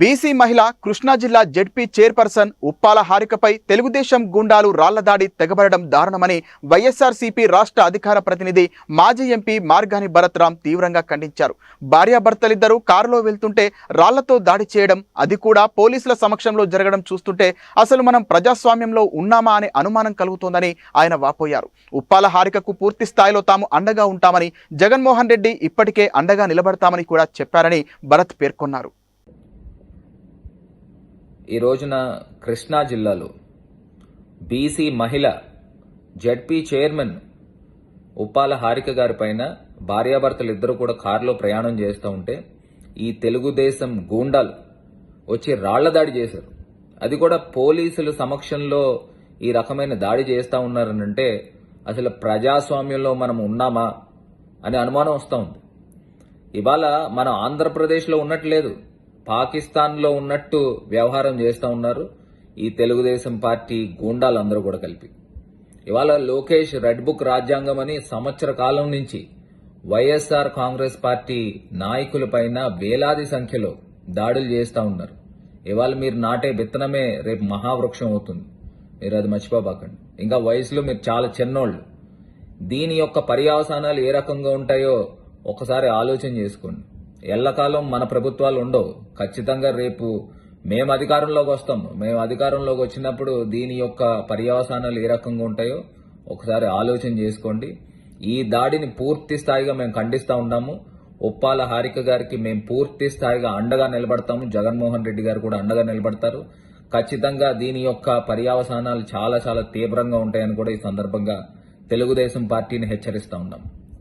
BC మహిళ కృష్ణా జిల్లా ZP chairperson Uppala హారికపై తెలుగుదేశం గుండాలు రాళ్ళదాడి తెగబడడం దారుణమని వైఎస్ఆర్సీపీ రాష్ట్ర అధికార ప్రతినిధి మాజీ ఎంపీ మార్గాని భరత్ రామ్ తీవ్రంగా ఖండించారు. భార్యాభర్తలిద్దరూ కారులో వెళ్తుంటే రాళ్ళతో దాడి చేయడం అది కూడా పోలీసుల సమక్షంలో జరగడం చూస్తుంటే అసలు మనం ప్రజాస్వామ్యంలో ఉన్నామా అనే అనుమానం కలుగుతోందని ఆయన వాపోయారు. ఉప్పాల హారికకు పూర్తి స్థాయిలో తాము అండగా ఉంటామని జగన్మోహన్ రెడ్డి ఇప్పటికే అండగా నిలబడతామని కూడా చెప్పారని భరత్ పేర్కొన్నారు. ఈ రోజున కృష్ణా జిల్లాలో బీసీ మహిళ జడ్పీ చైర్మన్ ఉప్పాల హారిక గారి పైన భార్యాభర్తలు ఇద్దరు కూడా కారులో ప్రయాణం చేస్తూ ఉంటే ఈ తెలుగుదేశం గూండాలు వచ్చి రాళ్ళ దాడి చేశారు. అది కూడా పోలీసుల సమక్షంలో ఈ రకమైన దాడి చేస్తూ ఉన్నారనంటే అసలు ప్రజాస్వామ్యంలో మనం ఉన్నామా అనే అనుమానం వస్తూ ఉంది. ఇవాళ మనం ఆంధ్రప్రదేశ్లో ఉన్నట్లేదు పాకిస్తాన్లో ఉన్నట్టు వ్యవహారం చేస్తూ ఉన్నారు. ఈ తెలుగుదేశం పార్టీ గూండాలందరూ కూడా కలిపి. ఇవాళ లోకేష్ రెడ్ బుక్ రాజ్యాంగం అని సంవత్సర కాలం నుంచి వైఎస్ఆర్ కాంగ్రెస్ పార్టీ నాయకులపైన వేలాది సంఖ్యలో దాడులు చేస్తూ ఉన్నారు. ఇవాళ మీరు నాటే విత్తనమే రేపు మహావృక్షం అవుతుంది. మీరు అది మర్చిపోబాకండి. ఇంకా వయసులో మీరు చాలా చిన్నోళ్ళు. దీని యొక్క పర్యావసానాలు ఏ రకంగా ఉంటాయో ఒకసారి ఆలోచన చేసుకోండి. ఎల్లకాలం మన ప్రభుత్వాలు ఉండవు. ఖచ్చితంగా రేపు మేము అధికారంలోకి వస్తాం. మేము అధికారంలోకి వచ్చినప్పుడు దీని యొక్క పర్యవసానాలు ఏ రకంగా ఉంటాయో ఒకసారి ఆలోచన చేసుకోండి. ఈ దాడిని పూర్తి స్థాయిగా మేము ఖండిస్తూ ఉన్నాము. ఉప్పాల హారిక గారికి మేము పూర్తి స్థాయిగా అండగా నిలబడతాము. జగన్మోహన్ రెడ్డి గారు కూడా అండగా నిలబడతారు. ఖచ్చితంగా దీని యొక్క పర్యవసానాలు చాలా చాలా తీవ్రంగా ఉంటాయని కూడా ఈ సందర్భంగా తెలుగుదేశం పార్టీని హెచ్చరిస్తూ ఉన్నాం.